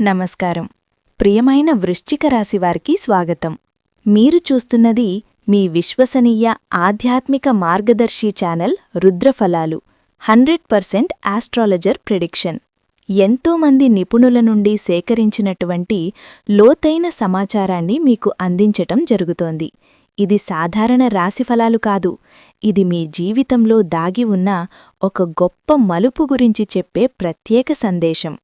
నమస్కారం. ప్రియమైన వృశ్చిక రాశి వారికి స్వాగతం. మీరు చూస్తున్నది మీ విశ్వసనీయ ఆధ్యాత్మిక మార్గదర్శి channel Rudraphalalu. Hundred percent astrologer prediction. ఎంతోమంది నిపుణుల నుండి సేకరించినటువంటి లోతైన సమాచారాన్ని మీకు అందించటం జరుగుతోంది. ఇది సాధారణ రాశిఫలాలు కాదు. ఇది మీ జీవితంలో దాగి ఉన్న ఒక గొప్ప మలుపు గురించి చెప్పే ప్రత్యేక సందేశం.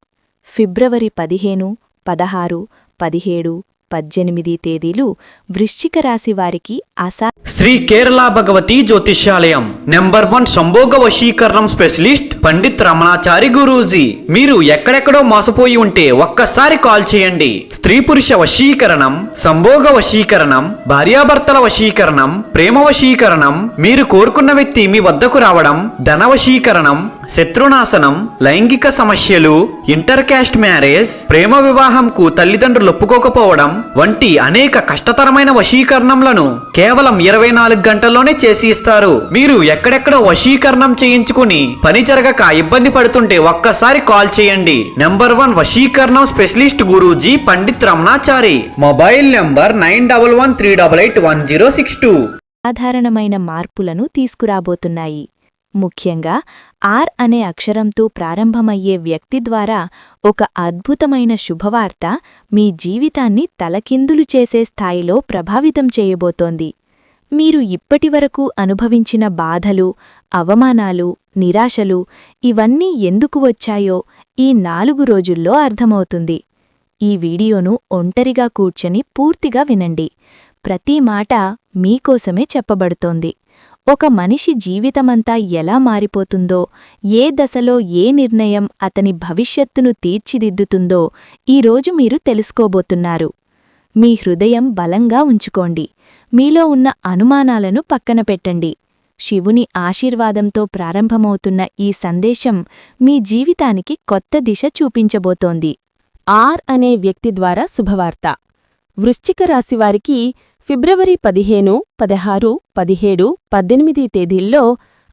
ఫిబ్రవరి పదిహేను పదహారు పదిహేడు పద్దెనిమిది తేదీలు వృశ్చిక రాశి వారికి ఆశా శ్రీ కేరళ భగవతి జ్యోతిష్యాలయం. నెంబర్ వన్ సంభోగ వశీకరణం స్పెషలిస్ట్ పండిత్ రమణాచారి గురూజీ. మీరు ఎక్కడెక్కడో మోసపోయి ఉంటే ఒక్కసారి కాల్ చేయండి. స్త్రీ పురుష వశీకరణం సంభోగ వశీకరణం భార్యాభర్తల వశీకరణం ప్రేమ వశీకరణం మీరు కోరుకున్న వ్యక్తి మీ వద్దకు రావడం ధన వశీకరణం శత్రునాశనం లైంగిక సమస్యలు ఇంటర్ క్యాస్ట్ మ్యారేజ్ ప్రేమ వివాహంకు తల్లిదండ్రులు ఒప్పుకోకపోవడం వంటి అనేక కష్టతరమైన వశీకరణంలను కేవలం ఇరవై నాలుగు గంటల్లోనే చేసి ఇస్తారు. మీరు ఎక్కడెక్కడో వశీకరణం చేయించుకుని పని జరగక ఇబ్బంది పడుతుంటే ఒక్కసారి కాల్ చేయండి. నెంబర్ వన్ వశీకరణం specialist Guruji Pandit Ramanachari. Mobile number nine double one three double eight one zero six two. సాధారణమైన మార్పులను తీసుకురాబోతున్నాయి. ముఖ్యంగా ఆర్ అనే అక్షరంతో ప్రారంభమయ్యే వ్యక్తి ద్వారా ఒక అద్భుతమైన శుభవార్త మీ జీవితాన్ని తలకిందులు చేసే స్థాయిలో ప్రభావితం చేయబోతోంది. మీరు ఇప్పటివరకు అనుభవించిన బాధలు అవమానాలు నిరాశలు ఇవన్నీ ఎందుకు వచ్చాయో ఈ నాలుగు రోజుల్లో అర్థమవుతుంది. ఈ వీడియోను ఒంటరిగా కూర్చొని పూర్తిగా వినండి. ప్రతి మాట మీకోసమే చెప్పబడుతోంది. ఒక మనిషి జీవితమంతా ఎలా మారిపోతుందో ఏ దశలో ఏ నిర్ణయం అతని భవిష్యత్తును తీర్చిదిద్దుతుందో ఈరోజు మీరు తెలుసుకోబోతున్నారు. మీ హృదయం బలంగా ఉంచుకోండి. మీలో ఉన్న అనుమానాలను పక్కన పెట్టండి. శివుని ఆశీర్వాదంతో ప్రారంభమవుతున్న ఈ సందేశం మీ జీవితానికి కొత్త దిశ చూపించబోతోంది. ఆర్ అనే వ్యక్తి ద్వారా శుభవార్త. వృశ్చిక రాశివారికి ఫిబ్రవరి పదిహేను పదహారు పదిహేడు పద్దెనిమిది తేదీల్లో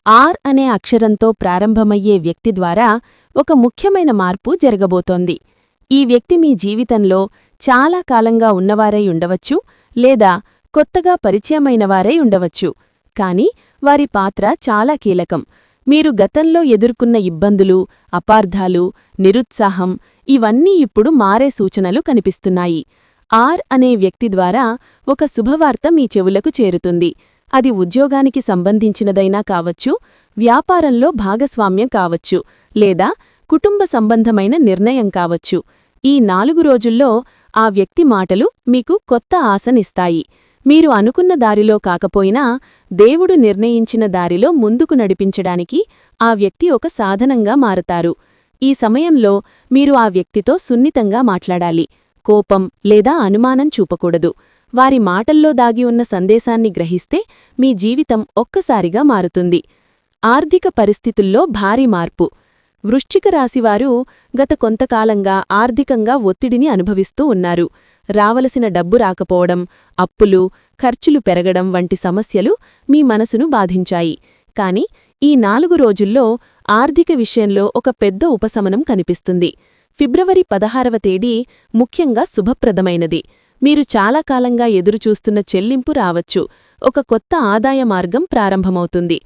ఆర్ అనే అక్షరంతో ప్రారంభమయ్యే వ్యక్తి ద్వారా ఒక ముఖ్యమైన మార్పు జరగబోతోంది. ఈ వ్యక్తి మీ జీవితంలో చాలా కాలంగా ఉన్నవారై ఉండవచ్చు లేదా కొత్తగా పరిచయమైనవారై ఉండవచ్చు. కాని వారి పాత్ర చాలా కీలకం. మీరు గతంలో ఎదుర్కొన్న ఇబ్బందులు అపార్థాలు నిరుత్సాహం ఇవన్నీ ఇప్పుడు మారే సూచనలు కనిపిస్తున్నాయి. ఆర్ అనే వ్యక్తి ద్వారా ఒక శుభవార్త మీ చెవులకు చేరుతుంది. అది ఉద్యోగానికి సంబంధించినదైనా కావచ్చు వ్యాపారంలో భాగస్వామ్యం కావచ్చు లేదా కుటుంబ సంబంధమైన నిర్ణయం కావచ్చు. ఈ నాలుగు రోజుల్లో ఆ వ్యక్తి మాటలు మీకు కొత్త ఆశనిస్తాయి. మీరు అనుకున్న దారిలో కాకపోయినా దేవుడు నిర్ణయించిన దారిలో ముందుకు నడిపించడానికి ఆ వ్యక్తి ఒక సాధనంగా మారతారు. ఈ సమయంలో మీరు ఆ వ్యక్తితో సున్నితంగా మాట్లాడాలి. కోపం లేదా అనుమానం చూపకూడదు. వారి మాటల్లో దాగి ఉన్న సందేశాన్ని గ్రహిస్తే మీ జీవితం ఒక్కసారిగా మారుతుంది. ఆర్థిక పరిస్థితుల్లో భారీ మార్పు. వృశ్చిక రాశివారు గత కొంతకాలంగా ఆర్థికంగా ఒత్తిడిని అనుభవిస్తూ ఉన్నారు. రావలసిన డబ్బు రాకపోవడం అప్పులు ఖర్చులు పెరగడం వంటి సమస్యలు మీ మనసును బాధించాయి. కాని ఈ నాలుగు రోజుల్లో ఆర్థిక విషయంలో ఒక పెద్ద ఉపశమనం కనిపిస్తుంది. ఫిబ్రవరి పదహారవ తేదీ ముఖ్యంగా శుభప్రదమైనది. మీరు చాలా కాలంగా ఎదురుచూస్తున్న చెల్లింపు రావచ్చు. ఒక కొత్త ఆదాయ మార్గం ప్రారంభమవుతుంది.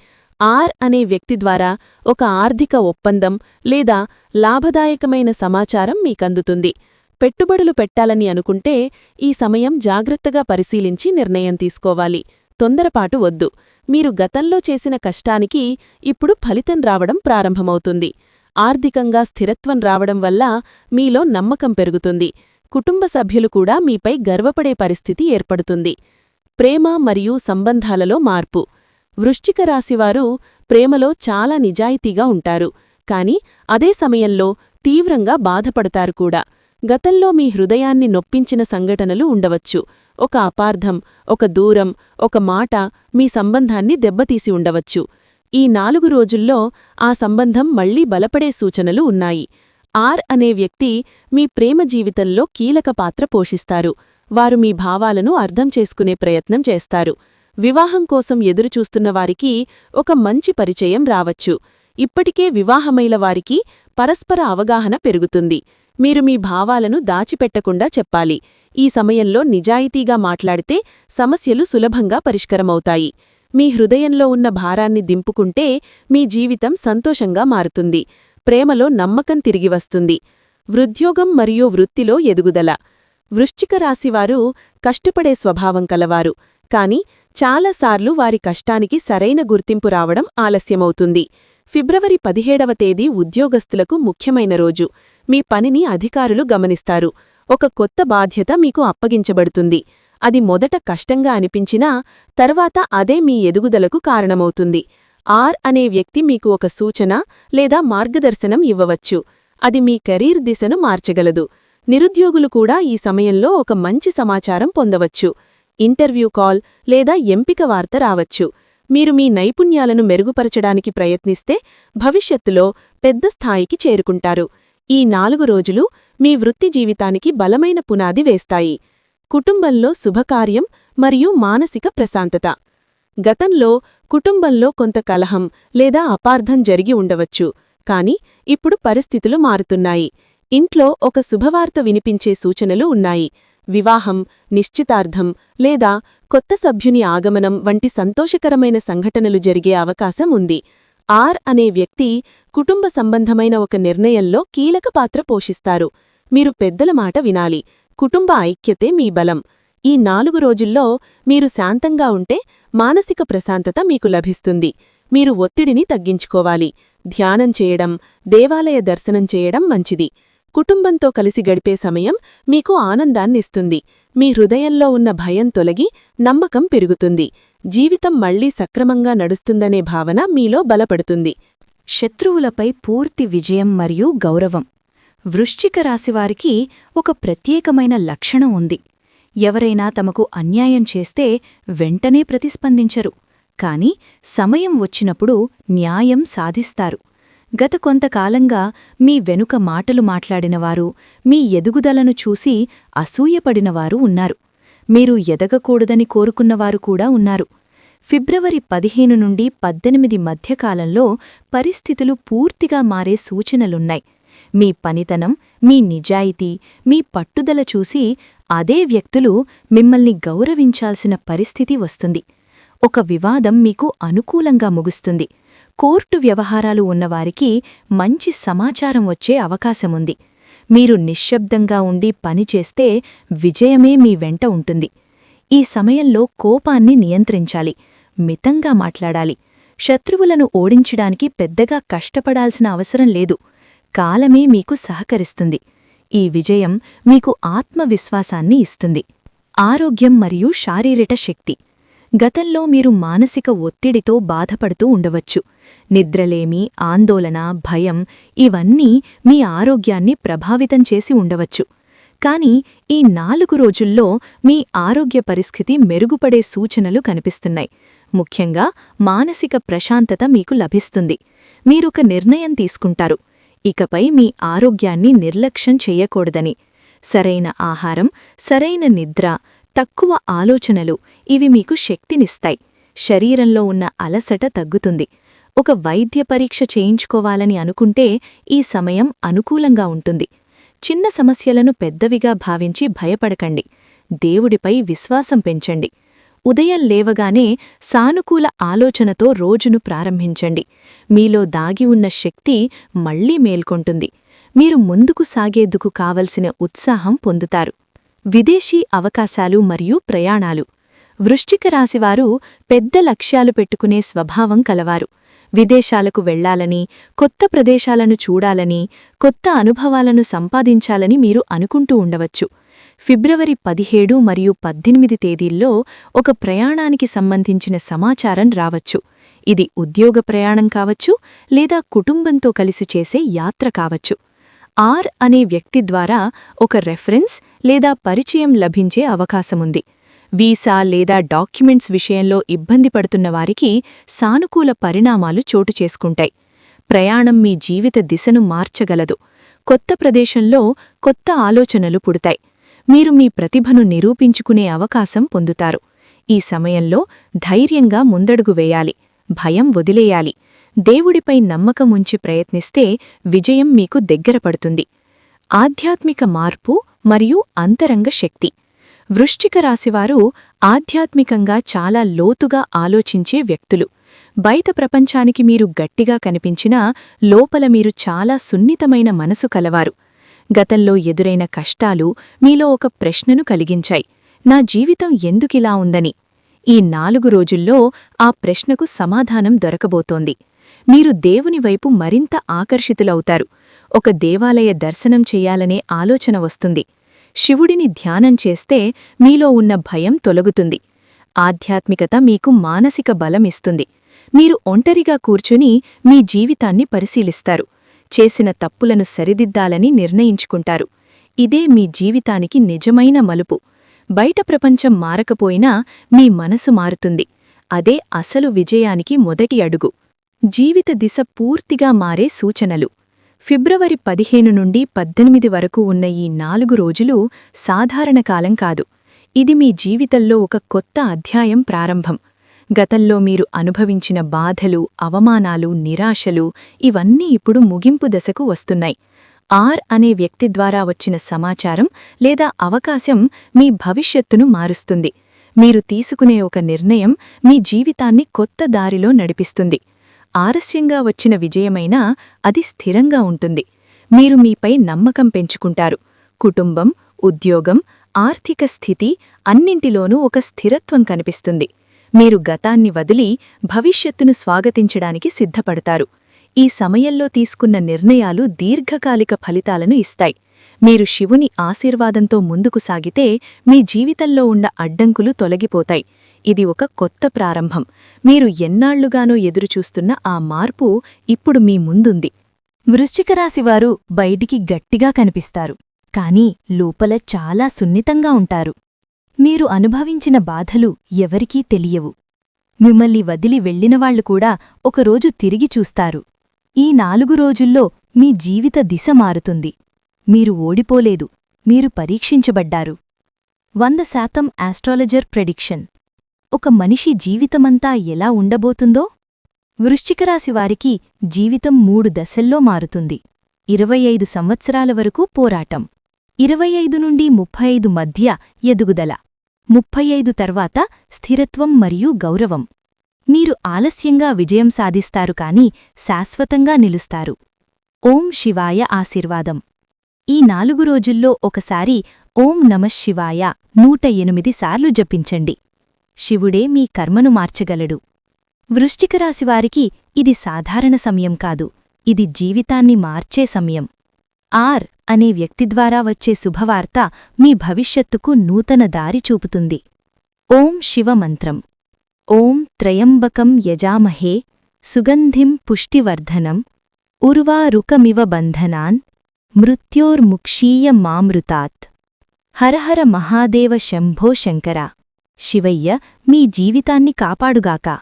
ఆర్ అనే వ్యక్తి ద్వారా ఒక ఆర్థిక ఒప్పందం లేదా లాభదాయకమైన సమాచారం మీకందుతుంది. పెట్టుబడులు పెట్టాలని అనుకుంటే ఈ సమయం జాగ్రత్తగా పరిశీలించి నిర్ణయం తీసుకోవాలి. తొందరపాటు వద్దు. మీరు గతంలో చేసిన కష్టానికి ఇప్పుడు ఫలితం రావడం ప్రారంభమవుతుంది. ఆర్థికంగా స్థిరత్వం రావడం వల్ల మీలో నమ్మకం పెరుగుతుంది. కుటుంబ సభ్యులు కూడా మీపై గర్వపడే పరిస్థితి ఏర్పడుతుంది. ప్రేమ మరియు సంబంధాలలో మార్పు. వృశ్చిక రాశివారు ప్రేమలో చాలా నిజాయితీగా ఉంటారు. కాని అదే సమయంలో తీవ్రంగా బాధపడతారు కూడా. గతంలో మీ హృదయాన్ని నొప్పించిన సంఘటనలు ఉండవచ్చు. ఒక అపార్థం ఒక దూరం ఒక మాట మీ సంబంధాన్ని దెబ్బతీసి ఉండవచ్చు. ఈ నాలుగు రోజుల్లో ఆ సంబంధం మళ్ళీ బలపడే సూచనలు ఉన్నాయి. ఆర్ అనే వ్యక్తి మీ ప్రేమ జీవితంలో కీలక పాత్ర పోషిస్తారు. వారు మీ భావాలను అర్థం చేసుకునే ప్రయత్నం చేస్తారు. వివాహం కోసం ఎదురుచూస్తున్న వారికి ఒక మంచి పరిచయం రావచ్చు. ఇప్పటికే వివాహమైన వారికి పరస్పర అవగాహన పెరుగుతుంది. మీరు మీ భావాలను దాచిపెట్టకుండా చెప్పాలి. ఈ సమయంలో నిజాయితీగా మాట్లాడితే సమస్యలు సులభంగా పరిష్కరమవుతాయి. మీ హృదయంలో ఉన్న భారాన్ని దింపుకుంటే మీ జీవితం సంతోషంగా మారుతుంది. ప్రేమలో నమ్మకం తిరిగి వస్తుంది. వృద్యోగం మరియు వృత్తిలో ఎదుగుదల. వృశ్చిక రాశివారు కష్టపడే స్వభావం కలవారు. కాని చాలాసార్లు వారి కష్టానికి సరైన గుర్తింపు రావడం ఆలస్యమవుతుంది. ఫిబ్రవరి పదిహేడవ తేదీ ఉద్యోగస్తులకు ముఖ్యమైన రోజు. మీ పనిని అధికారులు గమనిస్తారు. ఒక కొత్త బాధ్యత మీకు అప్పగించబడుతుంది. అది మొదట కష్టంగా అనిపించినా తర్వాత అదే మీ ఎదుగుదలకు కారణమవుతుంది. ఆర్ అనే వ్యక్తి మీకు ఒక సూచన లేదా మార్గదర్శనం ఇవ్వవచ్చు. అది మీ కెరీర్ దిశను మార్చగలదు. నిరుద్యోగులు కూడా ఈ సమయంలో ఒక మంచి సమాచారం పొందవచ్చు. ఇంటర్వ్యూ కాల్ లేదా ఎంపిక వార్త రావచ్చు. మీరు మీ నైపుణ్యాలను మెరుగుపరచడానికి ప్రయత్నిస్తే భవిష్యత్తులో పెద్ద స్థాయికి చేరుకుంటారు. ఈ నాలుగు రోజులు మీ వృత్తి జీవితానికి బలమైన పునాది వేస్తాయి. కుటుంబంలో శుభకార్యం మరియు మానసిక ప్రశాంతత. గతంలో కుటుంబంలో కొంత కలహం లేదా అపార్థం జరిగి ఉండవచ్చు కాని ఇప్పుడు పరిస్థితులు మారుతున్నాయి. ఇంట్లో ఒక శుభవార్త వినిపించే సూచనలు ఉన్నాయి. వివాహం నిశ్చితార్థం లేదా కొత్త సభ్యుని ఆగమనం వంటి సంతోషకరమైన సంఘటనలు జరిగే అవకాశం ఉంది. ఆర్ అనే వ్యక్తి కుటుంబ సంబంధమైన ఒక నిర్ణయంలో కీలక పాత్ర పోషిస్తారు. మీరు పెద్దల మాట వినాలి. కుటుంబ ఐక్యతే మీ బలం. ఈ నాలుగు రోజుల్లో మీరు శాంతంగా ఉంటే మానసిక ప్రశాంతత మీకు లభిస్తుంది. మీరు ఒత్తిడిని తగ్గించుకోవాలి. ధ్యానం చేయడం దేవాలయ దర్శనం చేయడం మంచిది. కుటుంబంతో కలిసి గడిపే సమయం మీకు ఆనందాన్నిస్తుంది. మీ హృదయంలో ఉన్న భయం తొలగి నమ్మకం పెరుగుతుంది. జీవితం మళ్ళీ సక్రమంగా నడుస్తుందనే భావన మీలో బలపడుతుంది. శత్రువులపై పూర్తి విజయం మరియు గౌరవం. వృశ్చిక రాశివారికి ఒక ప్రత్యేకమైన లక్షణం ఉంది. ఎవరైనా తమకు అన్యాయం చేస్తే వెంటనే ప్రతిస్పందించరు. కాని సమయం వచ్చినప్పుడు న్యాయం సాధిస్తారు. గత కొంతకాలంగా మీ వెనుక మాటలు మాట్లాడినవారు మీ ఎదుగుదలను చూసి అసూయపడినవారు ఉన్నారు. మీరు ఎదగకూడదని కోరుకున్నవారు కూడా ఉన్నారు. ఫిబ్రవరి పదిహేను నుండి పద్దెనిమిది మధ్యకాలంలో పరిస్థితులు పూర్తిగా మారే సూచనలున్నాయి. మీ పనితనం మీ నిజాయితీ మీ పట్టుదల చూసి అదే వ్యక్తులు మిమ్మల్ని గౌరవించాల్సిన పరిస్థితి వస్తుంది. ఒక వివాదం మీకు అనుకూలంగా ముగుస్తుంది. కోర్టు వ్యవహారాలు ఉన్నవారికి మంచి సమాచారం వచ్చే అవకాశముంది మీరు నిశ్శబ్దంగా ఉండి పనిచేస్తే విజయమే మీ వెంట ఉంటుంది. ఈ సమయంలో కోపాన్ని నియంత్రించాలి. మితంగా మాట్లాడాలి. శత్రువులను ఓడించడానికి పెద్దగా కష్టపడాల్సిన అవసరం లేదు. కాలమే మీకు సహకరిస్తుంది. ఈ విజయం మీకు ఆత్మవిశ్వాసాన్ని ఇస్తుంది. ఆరోగ్యం మరియు శారీరక శక్తి. గతంలో మీరు మానసిక ఒత్తిడితో బాధపడుతూ ఉండవచ్చు. నిద్రలేమి ఆందోళన భయం ఇవన్నీ మీ ఆరోగ్యాన్ని ప్రభావితం చేసి ఉండవచ్చు. కాని ఈ నాలుగు రోజుల్లో మీ ఆరోగ్య పరిస్థితి మెరుగుపడే సూచనలు కనిపిస్తున్నాయి. ముఖ్యంగా మానసిక ప్రశాంతత మీకు లభిస్తుంది. మీరొక నిర్ణయం తీసుకుంటారు. ఇకపై మీ ఆరోగ్యాన్ని నిర్లక్ష్యం చెయ్యకూడదని సరైన ఆహారం సరైన నిద్ర తక్కువ ఆలోచనలు ఇవి మీకు శక్తినిస్తాయి. శరీరంలో ఉన్న అలసట తగ్గుతుంది. ఒక వైద్య పరీక్ష చేయించుకోవాలని అనుకుంటే ఈ సమయం అనుకూలంగా ఉంటుంది. చిన్న సమస్యలను పెద్దవిగా భావించి భయపడకండి. దేవుడిపై విశ్వాసం పెంచండి. ఉదయం లేవగానే సానుకూల ఆలోచనతో రోజును ప్రారంభించండి. మీలో దాగి ఉన్న శక్తి మళ్ళీ మేల్కొంటుంది. మీరు ముందుకు సాగేందుకు కావలసిన ఉత్సాహం పొందుతారు. విదేశీ అవకాశాలు మరియు ప్రయాణాలు. వృశ్చిక రాశివారు పెద్ద లక్ష్యాలు పెట్టుకునే స్వభావం కలవారు. విదేశాలకు వెళ్ళాలని కొత్త ప్రదేశాలను చూడాలని కొత్త అనుభవాలను సంపాదించాలని మీరు అనుకుంటూ ఉండవచ్చు. ఫిబ్రవరి పదిహేడు మరియు పద్దెనిమిది తేదీల్లో ఒక ప్రయాణానికి సంబంధించిన సమాచారం రావచ్చు. ఇది ఉద్యోగ ప్రయాణం కావచ్చు లేదా కుటుంబంతో కలిసి చేసే యాత్ర కావచ్చు. ఆర్ అనే వ్యక్తి ద్వారా ఒక రెఫరెన్స్ లేదా పరిచయం లభించే అవకాశముంది. వీసా లేదా డాక్యుమెంట్స్ విషయంలో ఇబ్బంది పడుతున్న వారికి సానుకూల పరిణామాలు చోటు చేసుకుంటాయి. ప్రయాణం మీ జీవిత దిశను మార్చగలదు. కొత్త ప్రదేశంలో కొత్త ఆలోచనలు పుడతాయి. మీరు మీ ప్రతిభను నిరూపించుకునే అవకాశం పొందుతారు. ఈ సమయంలో ధైర్యంగా ముందడుగు వేయాలి. భయం వదిలేయాలి. దేవుడిపై నమ్మకం ఉంచి ప్రయత్నిస్తే విజయం మీకు దగ్గర పడుతుంది. ఆధ్యాత్మిక మార్పు మరియు అంతరంగ శక్తి. వృశ్చిక రాశివారు ఆధ్యాత్మికంగా చాలా లోతుగా ఆలోచించే వ్యక్తులు. బయట ప్రపంచానికి మీరు గట్టిగా కనిపించినా లోపల మీరు చాలా సున్నితమైన మనసు కలవారు. గతంలో ఎదురైన కష్టాలు మీలో ఒక ప్రశ్నను కలిగించాయి. నా జీవితం ఎందుకిలా ఉందని. ఈ నాలుగు రోజుల్లో ఆ ప్రశ్నకు సమాధానం దొరకబోతోంది. మీరు దేవుని వైపు మరింత ఆకర్షితులవుతారు. ఒక దేవాలయ దర్శనం చెయ్యాలనే ఆలోచన వస్తుంది. శివుడిని ధ్యానం చేస్తే మీలో ఉన్న భయం తొలగుతుంది. ఆధ్యాత్మికత మీకు మానసిక బలమిస్తుంది. మీరు ఒంటరిగా కూర్చుని మీ జీవితాన్ని పరిశీలిస్తారు. చేసిన తప్పులను సరిదిద్దాలని నిర్ణయించుకుంటారు. ఇదే మీ జీవితానికి నిజమైన మలుపు. బయట ప్రపంచం మారకపోయినా మీ మనసు మారుతుంది. అదే అసలు విజయానికి మొదటి అడుగు. జీవిత దిశ పూర్తిగా మారే సూచనలు. ఫిబ్రవరి పదిహేను నుండి పద్దెనిమిది వరకు ఉన్న ఈ నాలుగు రోజులు సాధారణ కాలం కాదు. ఇది మీ జీవితంలో ఒక కొత్త అధ్యాయం ప్రారంభం. గతంలో మీరు అనుభవించిన బాధలు అవమానాలు నిరాశలు ఇవన్నీ ఇప్పుడు ముగింపు దశకు వస్తున్నాయి. ఆర్ అనే వ్యక్తి ద్వారా వచ్చిన సమాచారం లేదా అవకాశం మీ భవిష్యత్తును మారుస్తుంది. మీరు తీసుకునే ఒక నిర్ణయం మీ జీవితాన్ని కొత్త దారిలో నడిపిస్తుంది. ఆలస్యంగా వచ్చిన విజయమైనా అది స్థిరంగా ఉంటుంది. మీరు మీపై నమ్మకం పెంచుకుంటారు. కుటుంబం ఉద్యోగం ఆర్థిక స్థితి అన్నింటిలోనూ ఒక స్థిరత్వం కనిపిస్తుంది. మీరు గతాన్ని వదిలి భవిష్యత్తును స్వాగతించడానికి సిద్ధపడతారు. ఈ సమయంలో తీసుకున్న నిర్ణయాలు దీర్ఘకాలిక ఫలితాలను ఇస్తాయి. మీరు శివుని ఆశీర్వాదంతో ముందుకు సాగితే మీ జీవితంలో ఉన్న అడ్డంకులు తొలగిపోతాయి. ఇది ఒక కొత్త ప్రారంభం. మీరు ఎన్నాళ్ళుగానో ఎదురుచూస్తున్న ఆ మార్పు ఇప్పుడు మీ ముందుంది. వృశ్చికరాశివారు బయటికి గట్టిగా కనిపిస్తారు. కాని లోపల చాలా సున్నితంగా ఉంటారు. మీరు అనుభవించిన బాధలు ఎవరికీ తెలియవు. మిమ్మల్ని వదిలి వెళ్ళినవాళ్ళు కూడా ఒకరోజు తిరిగి చూస్తారు. ఈ నాలుగు రోజుల్లో మీ జీవిత దిశ మారుతుంది. మీరు ఓడిపోలేదు. మీరు పరీక్షించబడ్డారు. వంద శాతం ఆస్ట్రాలజర్ ప్రెడిక్షన్. ఒక మనిషి జీవితమంతా ఎలా ఉండబోతుందో? వృశ్చికరాశివారికి జీవితం మూడు దశల్లో మారుతుంది. ఇరవై ఐదు సంవత్సరాల వరకు పోరాటం. ఇరవై ఐదు నుండి ముప్పై ఐదు మధ్య ఎదుగుదల ముప్పై ఐదు తర్వాత స్థిరత్వం మరియు గౌరవం. మీరు ఆలస్యంగా విజయం సాధిస్తారు కాని శాశ్వతంగా నిలుస్తారు. ఓం శివాయ ఆశీర్వాదం. ఈ నాలుగు రోజుల్లో ఒకసారి ఓం నమశివాయ నూట ఎనిమిది సార్లు జపించండి. శివుడే మీ కర్మను మార్చగలడు. వృష్టికరాశివారికి ఇది సాధారణ సమయం కాదు. ఇది జీవితాన్ని మార్చే సమయం. ఆర్ అనే వ్యక్తి ద్వారా వచ్చే శుభవార్త మీ భవిష్యత్తుకు నూతన దారి చూపుతుంది. ఓం శివమంత్రం. ఓం త్రయంబకం యజామహే సుగంధిం పుష్టివర్ధనం ఉర్వారుకమివ బంధనాన్ మృత్యోర్ముక్షీయ మామృతాత్. హరహర మహాదేవ శంభో శంకర. శివయ్య మీ జీవితాన్ని కాపాడుగాక.